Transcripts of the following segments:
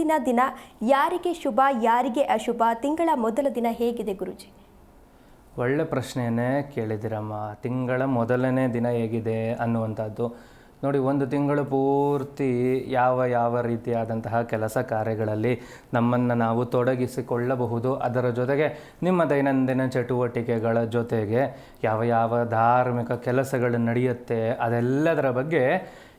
ಇವತ್ತಿನ ದಿನ ಯಾರಿಗೆ ಶುಭ, ಯಾರಿಗೆ ಅಶುಭ? ತಿಂಗಳ ಮೊದಲ ದಿನ ಹೇಗಿದೆ ಗುರುಜಿ? ಒಳ್ಳೆ ಪ್ರಶ್ನೆಯನ್ನೇ ಕೇಳಿದಿರಮ್ಮ ತಿಂಗಳ ಮೊದಲನೇ ದಿನ ಹೇಗಿದೆ ಅನ್ನುವಂಥದ್ದು. ನೋಡಿ, ಒಂದು ತಿಂಗಳು ಪೂರ್ತಿ ಯಾವ ಯಾವ ರೀತಿಯಾದಂತಹ ಕೆಲಸ ಕಾರ್ಯಗಳಲ್ಲಿ ನಮ್ಮನ್ನು ನಾವು ತೊಡಗಿಸಿಕೊಳ್ಳಬಹುದು. ಅದರ ಜೊತೆಗೆ ನಿಮ್ಮ ದೈನಂದಿನ ಚಟುವಟಿಕೆಗಳ ಜೊತೆಗೆ ಯಾವ ಯಾವ ಧಾರ್ಮಿಕ ಕೆಲಸಗಳು ನಡೆಯುತ್ತೆ ಅದೆಲ್ಲದರ ಬಗ್ಗೆ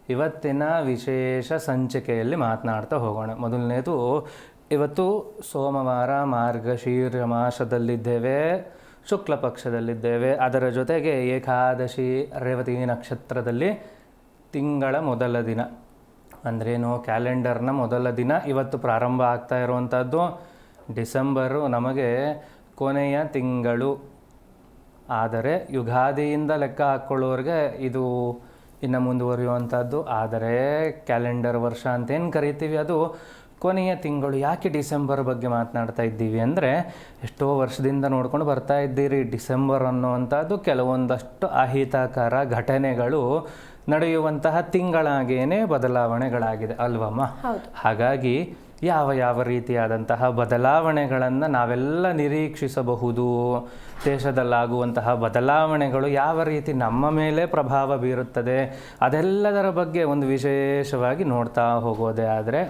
ಇವತ್ತಿನ ವಿಶೇಷ ಸಂಚಿಕೆಯಲ್ಲಿ ಮಾತನಾಡ್ತಾ ಹೋಗೋಣ. ಮೊದಲನೇದು, ಇವತ್ತು ಸೋಮವಾರ ಮಾರ್ಗಶೀರ್ಷ ಮಾಸದಲ್ಲಿದ್ದೇವೆ ಶುಕ್ಲ ಪಕ್ಷದಲ್ಲಿದ್ದೇವೆ. ಅದರ ಜೊತೆಗೆ ಏಕಾದಶಿ, ರೇವತಿ ನಕ್ಷತ್ರದಲ್ಲಿ ತಿಂಗಳ ಮೊದಲ ದಿನ. ಅಂದ್ರೇನು? ಕ್ಯಾಲೆಂಡರ್ನ ಮೊದಲ ದಿನ ಇವತ್ತು ಪ್ರಾರಂಭ ಆಗ್ತಾ ಇರುವಂಥದ್ದು. ಡಿಸೆಂಬರು ನಮಗೆ ಕೊನೆಯ ತಿಂಗಳು. ಆದರೆ ಯುಗಾದಿಯಿಂದ ಲೆಕ್ಕ ಹಾಕ್ಕೊಳ್ಳೋರಿಗೆ ಇದು ಇನ್ನು ಮುಂದುವರಿಯುವಂಥದ್ದು ಆದರೆ ಕ್ಯಾಲೆಂಡರ್ ವರ್ಷ ಅಂತೇನು ಕರಿತೀವಿ ಅದು ಕೊನೆಯ ತಿಂಗಳು ಯಾಕೆ ಡಿಸೆಂಬರ್ ಬಗ್ಗೆ ಮಾತನಾಡ್ತಾ ಇದ್ದೀವಿ ಅಂದರೆ ಎಷ್ಟೋ ವರ್ಷದಿಂದ ನೋಡ್ಕೊಂಡು ಬರ್ತಾ ಇದ್ದೀರಿ ಡಿಸೆಂಬರ್ ಅನ್ನುವಂಥದ್ದು ಕೆಲವೊಂದಷ್ಟು ಅಹಿತಕರ ಘಟನೆಗಳು ನಡೆಯುವಂತಹ ತಿಂಗಳಾಗೇನೆ ಬದಲಾವಣೆಗಳಾಗಿದೆ ಅಲ್ವಮ್ಮ. ಹಾಗಾಗಿ ಯಾವ ಯಾವ ರೀತಿಯಾದಂತಹ ಬದಲಾವಣೆಗಳನ್ನು ನಾವೆಲ್ಲ ನಿರೀಕ್ಷಿಸಬಹುದು. ದೇಶದಲ್ಲಾಗುವಂತಹ ಬದಲಾವಣೆಗಳು ಯಾವ ರೀತಿ ನಮ್ಮ ಮೇಲೆ ಪ್ರಭಾವ ಬೀರುತ್ತದೆ ಅದೆಲ್ಲದರ ಬಗ್ಗೆ ಒಂದು ವಿಶೇಷವಾಗಿ ನೋಡ್ತಾ ಹೋಗೋದೇ ಆದರೆ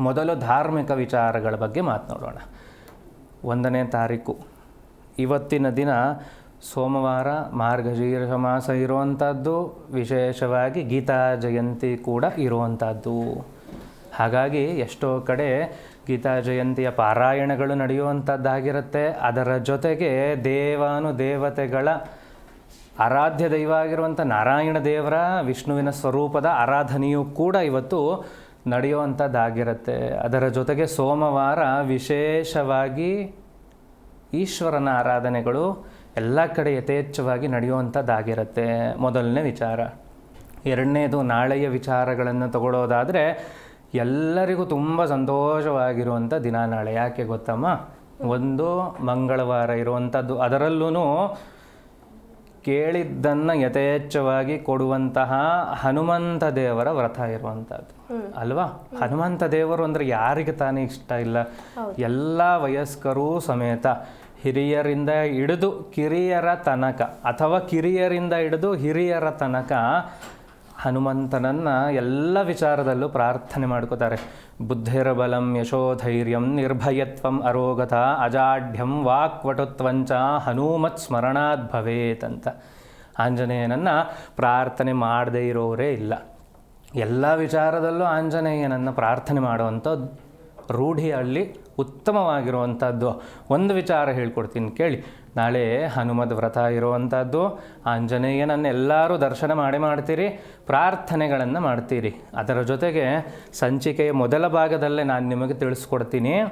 ಮೊದಲು ಧಾರ್ಮಿಕ ವಿಚಾರಗಳ ಬಗ್ಗೆ ಮಾತನಾಡೋಣ ಒಂದನೇ ತಾರೀಕು. ಇವತ್ತಿನ ದಿನ ಸೋಮವಾರ ಮಾರ್ಗಶೀರ್ಷ ಮಾಸ ಇರುವಂಥದ್ದು ವಿಶೇಷವಾಗಿ ಗೀತಾ ಜಯಂತಿ ಕೂಡ ಇರುವಂಥದ್ದು ಹಾಗಾಗಿ ಎಷ್ಟೋ ಕಡೆ ಗೀತಾ ಜಯಂತಿಯ ಪಾರಾಯಣಗಳು ನಡೆಯುವಂಥದ್ದಾಗಿರುತ್ತೆ. ಅದರ ಜೊತೆಗೆ ದೇವಾನು ದೇವತೆಗಳ ಆರಾಧ್ಯ ದೈವ ಆಗಿರುವಂಥ ನಾರಾಯಣ ದೇವರ ವಿಷ್ಣುವಿನ ಸ್ವರೂಪದ ಆರಾಧನೆಯೂ ಕೂಡ ಇವತ್ತು ನಡೆಯುವಂಥದ್ದಾಗಿರುತ್ತೆ. ಅದರ ಜೊತೆಗೆ ಸೋಮವಾರ ವಿಶೇಷವಾಗಿ ಈಶ್ವರನ ಆರಾಧನೆಗಳು ಎಲ್ಲ ಕಡೆ ಯಥೇಚ್ಛವಾಗಿ ನಡೆಯುವಂಥದ್ದಾಗಿರುತ್ತೆ. ಮೊದಲನೇ ವಿಚಾರ. ಎರಡನೇದು ನಾಳೆಯ ವಿಚಾರಗಳನ್ನು ತಗೊಳ್ಳೋದಾದರೆ ಎಲ್ಲರಿಗೂ ತುಂಬ ಸಂತೋಷವಾಗಿರುವಂಥ ದಿನ ನಾಳೆ. ಯಾಕೆ ಗೊತ್ತಮ್ಮ? ಒಂದು ಮಂಗಳವಾರ ಇರುವಂಥದ್ದು ಅದರಲ್ಲೂ ಕೇಳಿದ್ದನ್ನು ಯಥೇಚ್ಛವಾಗಿ ಕೊಡುವಂತಹ ಹನುಮಂತ ದೇವರ ವ್ರತ ಇರುವಂಥದ್ದು ಅಲ್ವಾ? ಹನುಮಂತ ದೇವರು ಅಂದರೆ ಯಾರಿಗೆ ತಾನೇ ಇಷ್ಟ ಇಲ್ಲ? ಎಲ್ಲ ವಯಸ್ಕರೂ ಸಮೇತ ಹಿರಿಯರಿಂದ ಹಿಡಿದು ಕಿರಿಯರ ತನಕ ಅಥವಾ ಕಿರಿಯರಿಂದ ಹಿಡಿದು ಹಿರಿಯರ ತನಕ ಹನುಮಂತನನ್ನ ಎಲ್ಲ ವಿಚಾರದಲ್ಲೂ ಪ್ರಾರ್ಥನೆ ಮಾಡ್ಕೋತಾರೆ. ಬುದ್ಧಿರ ಬಲಂ ಯಶೋಧೈರ್ಯಂ ನಿರ್ಭಯತ್ವಂ ಅರೋಗತ ಅಜಾಢ್ಯಂ ವಾಕ್ವಟುತ್ವಂಚ ಹನುಮತ್ ಸ್ಮರಣಾತ್ ಭವೇತ್ ಅಂತ. ಆಂಜನೇಯನನ್ನು ಪ್ರಾರ್ಥನೆ ಮಾಡದೇ ಇರೋರೇ ಇಲ್ಲ. ಎಲ್ಲ ವಿಚಾರದಲ್ಲೂ ಆಂಜನೇಯನನ್ನು ಪ್ರಾರ್ಥನೆ ಮಾಡುವಂಥ ರೂಢಿ ಅಲ್ಲಿ ಉತ್ತಮವಾಗಿರುವಂಥದ್ದು. ಒಂದು ವಿಚಾರ ಹೇಳ್ಕೊಡ್ತೀನಿ ಕೇಳಿ. ನಾಳೆ ಹನುಮದ್ ವ್ರತ ಇರುವಂಥದ್ದು. ಆಂಜನೇಯನನ್ನು ಎಲ್ಲರೂ ದರ್ಶನ ಮಾಡಿ ಮಾಡ್ತೀರಿ. ಪ್ರಾರ್ಥನೆಗಳನ್ನು ಮಾಡ್ತೀರಿ. ಅದರ ಜೊತೆಗೆ ಸಂಚಿಕೆಯ ಮೊದಲ ಭಾಗದಲ್ಲೇ ನಾನು ನಿಮಗೆ ತಿಳಿಸ್ಕೊಡ್ತೀನಿ.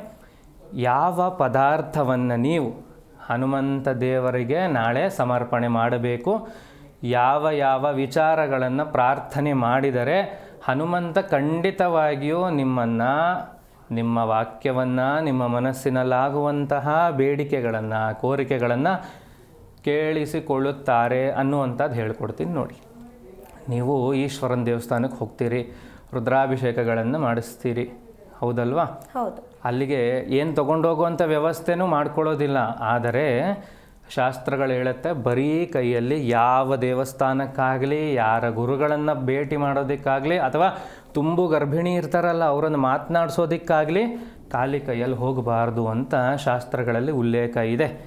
ಯಾವ ಪದಾರ್ಥವನ್ನು ನೀವು ಹನುಮಂತ ದೇವರಿಗೆ ನಾಳೆ ಸಮರ್ಪಣೆ ಮಾಡಬೇಕು. ಯಾವ ಯಾವ ವಿಚಾರಗಳನ್ನು ಪ್ರಾರ್ಥನೆ ಮಾಡಿದರೆ ಹನುಮಂತ ಖಂಡಿತವಾಗಿಯೂ ನಿಮ್ಮನ್ನು ನಿಮ್ಮ ವಾಕ್ಯವನ್ನು ನಿಮ್ಮ ಮನಸ್ಸಿನಲ್ಲಾಗುವಂತಹ ಬೇಡಿಕೆಗಳನ್ನು ಕೋರಿಕೆಗಳನ್ನು ಕೇಳಿಸಿಕೊಳ್ಳುತ್ತಾರೆ ಅನ್ನುವಂಥದ್ದು ಹೇಳ್ಕೊಡ್ತೀನಿ ನೋಡಿ. ನೀವು ಈಶ್ವರನ ದೇವಸ್ಥಾನಕ್ಕೆ ಹೋಗ್ತೀರಿ ರುದ್ರಾಭಿಷೇಕಗಳನ್ನು ಮಾಡಿಸ್ತೀರಿ. ಹೌದಲ್ವಾ? ಹೌದು. ಅಲ್ಲಿಗೆ ಏನು ತೊಗೊಂಡೋಗುವಂಥ ವ್ಯವಸ್ಥೆನೂ ಮಾಡ್ಕೊಳ್ಳೋದಿಲ್ಲ. ಆದರೆ ಶಾಸ್ತ್ರಗಳು ಹೇಳುತ್ತೆ, ಬರೀ ಕೈಯಲ್ಲಿ ಯಾವ ದೇವಸ್ಥಾನಕ್ಕಾಗಲಿ, ಯಾರ ಗುರುಗಳನ್ನು ಭೇಟಿ ಮಾಡೋದಕ್ಕಾಗಲಿ, ಅಥವಾ ತುಂಬು ಗರ್ಭಿಣಿ ಇರ್ತಾರಲ್ಲ, ಅವರನ್ನು ಮಾತನಾಡಿಸೋದಕ್ಕಾಗಲಿ, ಖಾಲಿ ಕೈಯಲ್ಲಿ ಹೋಗಬಾರ್ದು ಅಂತ ಶಾಸ್ತ್ರಗಳಲ್ಲಿ ಉಲ್ಲೇಖ ಇದೆ.